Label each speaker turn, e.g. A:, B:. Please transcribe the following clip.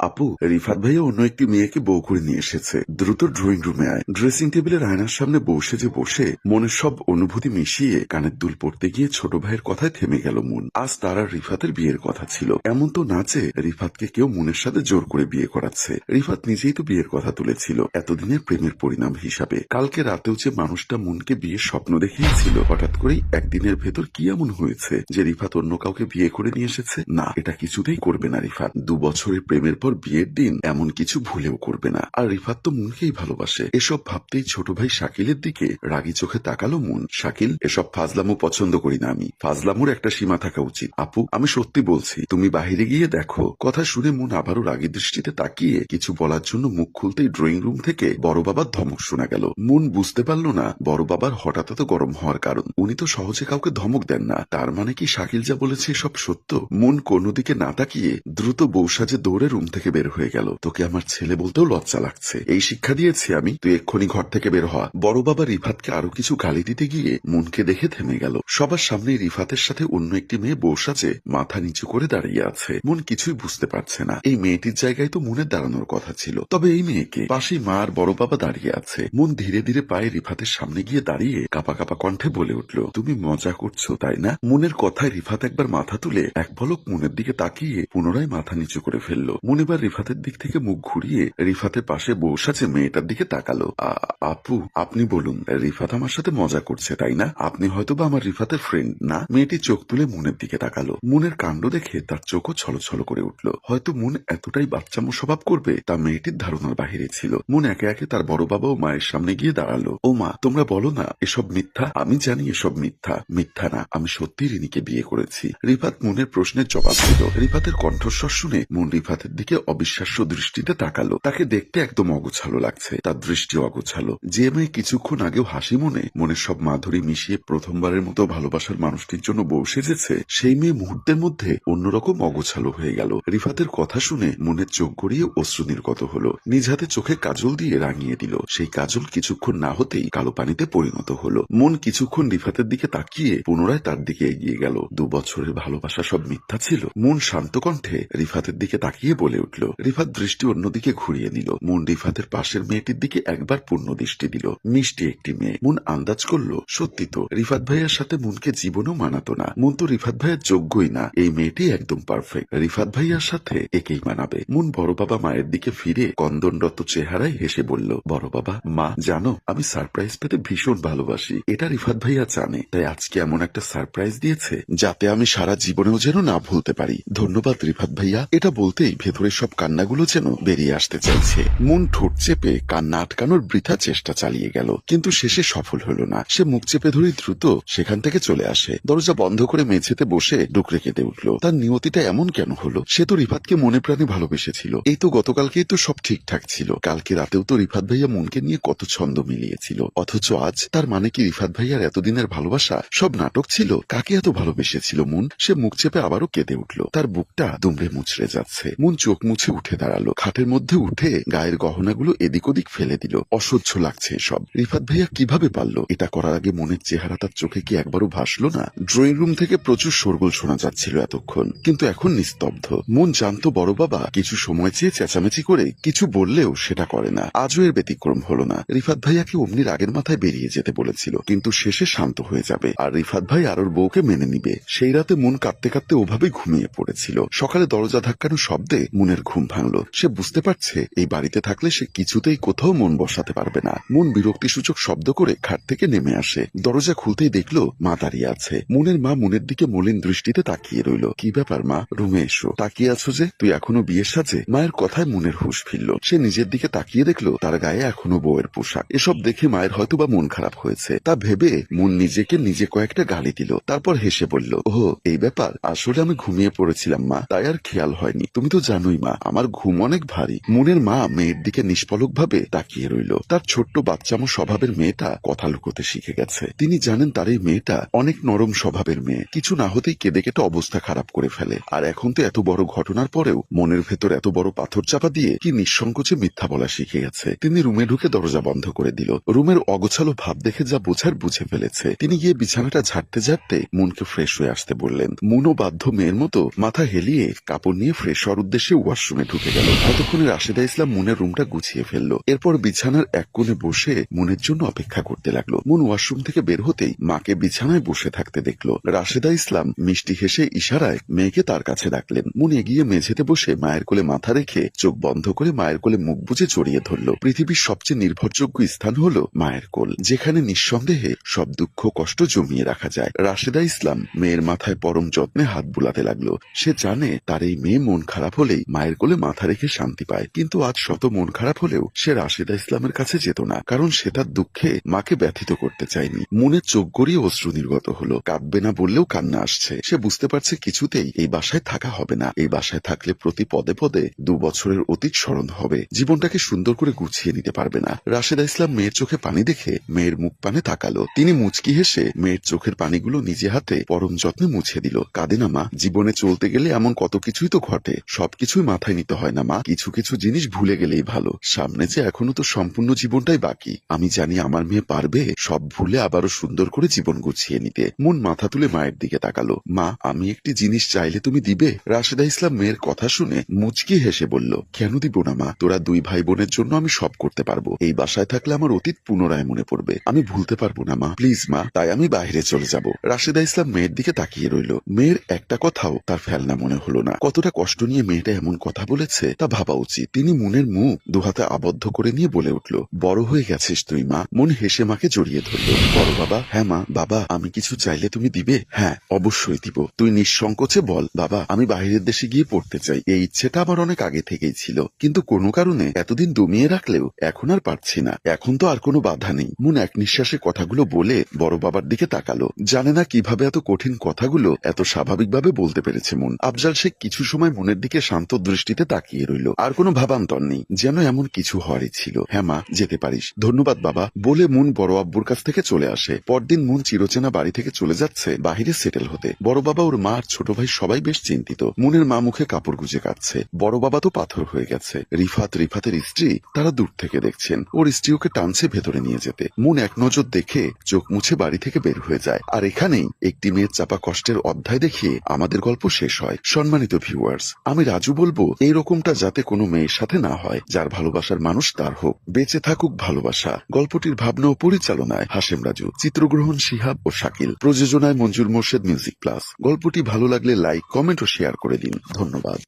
A: আপু, রিফাত ভাইয়া অন্য একটি মেয়েকে বউ করে নিয়ে এসেছে। দ্রুত ড্রয়িং রুমে আয়। ড্রেসিং টেবিলের আয়নার সামনে বসে যে বসে মনের সব অনুভূতি মিশিয়ে কানের দুল পড়তে গিয়ে ছোট ভাইয়ের কথায় থেমে গেল মন। আজ তার রিফাতের বিয়ের কথা ছিল। এমন তো না যে রিফাতকে কেউ মনের সাথে জোর করে বিয়ে করাচ্ছে। রিফাত নিজেই তো বিয়ের কথা তুলেছিল। এতদিনের প্রেমের পরিণাম হিসাবে। কালকে রাতেও যে মানুষটা মনকে বিয়ের স্বপ্ন দেখিয়েছিল, হঠাৎ করেই একদিনের ভেতর কি এমন হয়েছে যে রিফাত অন্য কাউকে বিয়ে করে নিয়ে এসেছে? না, এটা কিছুতেই করবে না রিফাত। দু বছরের প্রেমের পর বিয়ের দিন এমন কিছু ভুলেও করবে না। আর রিফাত তো মনকেই ভালোবাসে। এসব ভাবতেই ছোট ভাই শাকিলের দিকে রাগি চোখে তাকালো মন। শাকিল, এসব ফাজলামো পছন্দ করি না আমি। ফাজলামোর একটা সীমা থাকা উচিত। আপু, আমি সত্যি বলছি, তুমি বাহিরে গিয়ে দেখো। কথা শুনে মন আবারও রাগী দৃষ্টিতে তাকিয়ে কিছু বলার জন্য মুখ খুলতেই ড্রয়িং রুম থেকে বড় বাবার ধমক শোনা গেল। মন বুঝতে পারল না বড় বাবার হঠাৎ এত গরম হওয়ার কারণ। উনি তো সহজে কাউকে ধমক দেন না। তার মানে কি শাকিল যা বলেছে সব সত্য? মন কোনো দিকে না তাকিয়ে দ্রুত বউ সাজে দৌড়ে রুম থেকে বের হয়ে গেল। তোকে আমার ছেলে বলতেও লজ্জা লাগছে। এই শিক্ষা দিয়েছি আমি। তুই এক্ষুনি ঘর থেকে বের হওয়া বড় বাবা রিফাতকে আরও কিছু গালি দিতে গিয়ে মনকে দেখে থেমে গেল। সবার সামনে রিফাতের সাথে অন্য একটি মেয়ে বউ সাজে মাথা নিচু করে দাঁড়িয়ে আছে। মন কিছুই বুঝতে পারছে না। এই মেয়েটির জায়গায় তো মনের দাঁড়ানোর কথা ছিল। তবে এই মেয়েকে পাশেই মা আর বড় বাবা দাঁড়িয়ে আছে। মন ধীরে ধীরে পায়ে রিফাতের সামনে গিয়ে দাঁড়িয়ে কাপা কাপা কণ্ঠে বলে উঠল, তুমি মজা করছ, তাই না? মনের কথায় রিফাত একবার মাথা তুলে এক পলক মনের দিকে তাকিয়ে পুনরায় মাথা নিচু করে ফেলল। মন এবার রিফাতের দিক থেকে মুখ ঘুরিয়ে রিফাতের পাশে বসে আছে মেয়েটার দিকে তাকালো। আপু, আপনি বলুন, রিফাত আমার সাথে মজা করছে, তাই না? আপনি হয়তো বা আমার রিফাতের ফ্রেন্ড না? মেয়েটি চোখ তুলে মনের দিকে তাকালো। মনের কাণ্ড দেখে তার চোখও ছলছল করে উঠল। হয়তো মন এতটাই বাচ্চামো স্বভাব করবে, তা মেয়েটির ধারণার বাহিরে ছিল। মন একে একে তার বড় বাবা ও মায়ের সামনে গিয়ে দাঁড়াল। ও মা, তোমরা বলো না, এসব মিথ্যা? আমি জানি এসব মিথ্যা। মিথ্যা না, আমি সত্যি রিনিকে বিয়ে করেছি। রিফাত মনের প্রশ্নের জবাব দিল। রিফাতের কণ্ঠস্বর শুনে মন রিফাতের দিকে অবিশ্বাস্য দৃষ্টিতে তাকালো। তাকে দেখতে একদম অগোছালো লাগছে। তার দৃষ্টি অগোছালো। যে মেয়ে কিছুক্ষণ আগেও হাসি মনে মনে সব মাধুরী মিশিয়ে প্রথমবারের মতো ভালোবাসার মানুষটির জন্য বউ সেজেছে, সেই মেয়ে মুহূর্তের মধ্যে অন্যরকম অগোছালো হয়ে গেল। রিফাতের কথা শুনে মনের চোখ গড়িয়ে অশ্রু নির্গত হলো। নিজ হাতে চোখে কাজল দিয়ে রাঙিয়ে দিল। সেই কাজল কিছুক্ষণ না হতেই কালো পানিতে পরিণত হলো। মন কিছুক্ষণ রিফাতের দিকে তাকিয়ে পুনরায় তার দিকে এগিয়ে গেল। দু বছরের ভালোবাসা সব মিথ্যা ছিল। মন শান্ত কণ্ঠে রিফাতের দিকে তাকিয়ে বলে উঠল। রিফাত দৃষ্টি অন্যদিকে ঘুরিয়ে নিল। মন রিফাতের পাশের মেয়েটির দিকে একবার পূর্ণ দৃষ্টি দিল। মিষ্টি একটি মেয়ে। মন আন্দাজ করল, সত্যি তো, রিফাত ভাইয়ার সাথে মনকে জীবনও মানাতো না। মন তো রিফাত ভাইয়ার যোগ্যই না। এই মেয়েটি একদম পারফেক্ট রিফাত ভাইয়ার সাথে একেই মানাবে। মন বড় বাবা মায়ের দিকে ফিরে কন্দনরত চেহারায় হেসে বলল, বড় বাবা, মা, জানো, আমি সারপ্রাইজ পেতে ভীষণ ভালোবাসি। এটা রিফাত ভাইয়া জানে। তাই আজকে এমন একটা সারপ্রাইজ দিয়েছে, যাতে আমি সারা জীবনেও যেন না ভুলতে পারি। ধন্যবাদ রিফাত ভাইয়া। এটা বলতেই ভেতরের সব কান্নাগুলো যেন বেরিয়ে আসতে চাইছে। মন ঠোঁট চেপে কান্না আটকানোর বৃথা চেষ্টা চালিয়ে গেল। কিন্তু শেষে সফল হলো না। সে মুখ চেপে ধরে দ্রুত সেখান থেকে চলে আসে। দরজা বন্ধ করে মেঝেতে বসে ডুকরে কেঁদে উঠল। তার নিয়তিটা এমন কেন হলো? সে তো রিফাতকে মনে প্রাণে ভালোবেসেছিল। এই তো গতকালকেই তো সব ঠিকঠাক ছিল। কালকে রাতেও তো রিফাত ভাইয়া মনকে নিয়ে কত ছন্দ মিলিয়েছিল। অথচ আজ তার মানে কি রিফাত ভাইয়ার এতদিনের ভালোবাসা? সব নাটক ছিল? কাকে এত ভালোবেসেছিল মন? সে মুখ চেপে আবারও কেঁদে উঠল। তার বুকটা দুমড়ে মুচড়ে যাচ্ছে। মন চোখ মুছে উঠে দাঁড়াল। খাটের মধ্যে উঠে গায়ের গহনাগুলো এদিক ওদিক ফেলে দিল। অসহ্য লাগছে সব রিফাত ভাইয়া কীভাবে পারল? এটা করার আগে মনের চেহারা তার চোখে কি একবারও ভাসলো না? ড্রয়িং রুম থেকে প্রচুর শোরগোল শোনা যাচ্ছিল এতক্ষণ। কিন্তু এখন নিস্তব্ধ। মন জানতো বড় বাবা কিছু সময় চেয়ে চেঁচামেচি করে কিছু বললেও সেটা করে না। আজও এর ব্যতিক্রম হলো না। রিফাত ভাইয়াকে অমনি রাগের মাথায় বেরিয়ে যেতে বলেছিল। কিন্তু শেষে শান্ত হয়ে যাবে। আর রিফাত ভাই আর ওর বউকে মেনে নিবে। সেই রাতে মন কাঁদতে কাঁদতে ওভাবে ঘুমিয়ে পড়েছিল। সকালে দরজা ধাক্কানো শব্দে মনের ঘুম ভাঙলো। সে বুঝতে পারছে, এই বাড়িতে থাকলে সে কিছুতেই কোথাও মন বসাতে পারবে না। মন বিরক্তিসূচক শব্দ করে খাট থেকে নেমে আসে। দরজা খুলতেই দেখল মা দাঁড়িয়ে আছে। মনের মা মনের দিকে মলিন দৃষ্টিতে তাকিয়ে রইল। কি ব্যাপার মা? রুমে এসো। তাকিয়ে আছো যে? তুই এখনও বিয়ের সাজে? মায়ের কথায় মনের হুশ ফিরল। সে নিজের দিকে তাকিয়ে দেখল, তার গায়ে এখনও বউয়ের পোশাক। এসব দেখে মায়ের হয়তো বা মন খারাপ হয়েছে। তা ভেবে মন নিজেকে নিজে কয়েকটা গালি দিল। তারপর হেসে বলল ও এই ব্যাপার? আসলে আমি ঘুমিয়ে পড়েছিলাম মা। তাই আর খেয়াল হয়নি। তুমি তো জানোই মা, আমার ঘুম অনেক ভারী। মনের মা মেয়ের দিকে নিষ্পলক ভাবে তাকিয়ে রইল। তার ছোট্ট বাচ্চামো স্বভাবের মেয়েটা কথা লুকোতে শিখে গেছে। তিনি জানেন তার এই মেয়েটা অনেক নরম স্বভাবের মেয়ে। কিছু না হতেই কেঁদে কেটে অবস্থা খারাপ করে ফেলে। আর এখন তো এত বড় ঘটনার পরেও মনের ভেতর এত বড় পাথর চাপা দিয়ে কি নিঃসংকোচে মিথ্যা বলা শিখে গেছে। তিনি রুমে ঢুকে দরজা বন্ধ করে দিল। রুমের অগোছালো ভাব দেখে যা বোঝার বুঝে ফেলেছে। তিনি গিয়ে বিছানাটা ঝাড়তে ঝাড়তে মনকে ফ্রেশ হয়ে আসতে বললেন। মুনও বাধ্য মেয়ের মতো মাথা হেলিয়ে কাপড় নিয়ে ফ্রেশ হওয়ার উদ্দেশ্যে ওয়াশরুমে ঢুকে গেল। এতক্ষণে রাশেদা ইসলাম মুনের রুমটা গুছিয়ে ফেলল। এরপর বিছানার এক কোণে বসে মুনের জন্য অপেক্ষা করতে লাগল। মুন ওয়াশরুম থেকে বের হতেই মাকে বিছানায় বসে থাকতে দেখল। রাশেদা ইসলাম মিষ্টি হেসে ইশারায় মেয়েকে তার কাছে ডাকলেন। মুন এগিয়ে মেঝেতে বসে মায়ের কোলে মাথা রেখে চোখ বন্ধ করে মায়ের কোলে মুখ বুজে জড়িয়ে ধরলো। পৃথিবীর সবচেয়ে নির্ভরযোগ্য স্থান হলো মায়ের কোল, যেখানে নিঃসন্দেহে সব দুঃখ কষ্ট জমিয়ে রাখা যায়। রাশেদা ইসলাম মেয়ের মাথায় পরম যত্নে হাত বুলাতে লাগল। সে জানে তার এই মেয়ে মন খারাপ হলেই মায়ের কোলে মাথা রেখে শান্তি পায়। কিন্তু আজ শত মন খারাপ হলেও সে রাশেদা ইসলামের কাছে যেত না, কারণ সে তার দুঃখে মাকে ব্যথিত করতে চায়নি। মনে চোখ গড়িয়ে অশ্রু নির্গত হলো। কাঁদবে না বললেও কান্না আসছে। সে বুঝতে পারছে কিছুতেই এই বাসায় থাকা হবে না। এই বাসায় থাকলে প্রতি পদে পদে দু বছরের অতীত স্মরণ হবে। জীবনটাকে সুন্দর করে গুছিয়ে নিতে পারবে না। রাশেদা ইসলাম মেয়ের চোখে পানি দেখে মেয়ের মুখ পানে তাকালো। তিনি মুচকি হেসে মেয়ের চোখের পানিগুলো নিজে হাতে পরম যত্নে মুছে দিল। কাঁদে না মা। জীবনে চলতে গেলে এমন কত কিছুই তো ঘটে। সবকিছুই মাথায় নিতে হয় না, মা। কিছু কিছু জিনিস ভুলে গেলেই ভালো। সামনে যে এখনও তো সম্পূর্ণ জীবনটাই বাকি। আমি জানি আমার মেয়ে পারবে সব ভুলে আবারও সুন্দর করে জীবন গুছিয়ে নিতে। মন মাথা তুলে মায়ের দিকে তাকালো। মা, আমি একটি জিনিস চাইলে তুমি দিবে? রাশেদা ইসলাম মেয়ের কথা শুনে মুচকি হেসে বলল, কেন দিব না, মা? তোরা দুই ভাই বোনের জন্য আমি সব করতে পারব। এই বাসায় থাকলে আমার অতীত পুনরায় মনে পড়বে। আমি ভুলতে পারব না, মা। প্লিজ, মা, তাই আমি বাইরে চলে যাব। রাশেদা ইসলাম মেয়ের দিকে তাকিয়ে রইল। মেয়ের একটা কথাও তার ফেলনা মনে হলো না। কতটা কষ্ট নিয়ে মেয়েটা এমন কথা বলেছে, তা ভাবা উচিত। তিনি মনের মুখ দুহাতে আবদ্ধ করে নিয়ে বলে উঠল, বড় হয়ে গেছিস তুই, মা। মন হেসে মাকে জড়িয়ে ধরল, বড় বাবা হ্যাঁ মা, বাবা, আমি কিছু চাইলে তুমি দিবে? হ্যাঁ অবশ্যই দিব। তুই নিঃসংকোচে বল, বাবা, আমি বাইরের দেশে গিয়ে পড়তে চাই। এই ইচ্ছেটা আমার অনেক আগে থেকেই ছিল। কিন্তু কোনো কারণে এতদিন দমিয়ে রাখলেও এখন আর পারছি না। এখন তো আর কোনো বাধা নেই। মন এক নিঃশ্বাসে কথাগুলো বলে বড় বাবার দিকে তাকালো। জানে না কীভাবে এত কঠিন কথাগুলো এত স্বাভাবিকভাবে বলতে পেরেছে মন। আফজাল শেখ কিছু সময় মনের দিকে শান্ত দৃষ্টিতে তাকিয়ে রইল। আর কোনো ভাবান্তর নেই, যেন এমন কিছু হওয়ারই ছিল। হ্যাঁ যেতে পারিস। ধন্যবাদ বাবা। বলে মুন বড় আব্বুর কাছ থেকে চলে আসে। পরদিন মুন চিরচেনা বাড়ি থেকে চলে যাচ্ছে, বাহিরে সেটেল হতে। বড় বাবা ওর মা আর ছোট ভাই সবাই বেশ চিন্তিত। মুনের মা মুখে কাপড় গুজে কাটছে বড় বাবা তো পাথর হয়ে গেছে। রিফাত, রিফাতের স্ত্রী, তারা দূর থেকে দেখছেন। ওর স্ত্রী ওকে টানছে ভেতরে নিয়ে যেতে। মুন এক নজর দেখে চোখ মুছে বাড়ি থেকে বের হয়ে যায়। আর এখানেই একটি মেয়ের চাপা কষ্টের অধ্যায় দেখিয়ে আমাদের গল্প শেষ হয়। সম্মানিত ভিউয়ার্স আমি রাজু বলব এই রকমটা যাতে কোনো মেয়ের সাথে না হয়। যার ভালোবাসার মানুষ তার হোক। বেঁচে থাকুক ভালোবাসা। গল্পটির ভাবনা ও পরিচালনায় হাসেম রাজু, চিত্রগ্রহণ শিহাব ও শাকিল। প্রযোজনায় মঞ্জুর মোর্শেদ মিউজিক প্লাস। গল্পটি ভালো লাগলে লাইক, কমেন্ট ও শেয়ার করে দিন। ধন্যবাদ।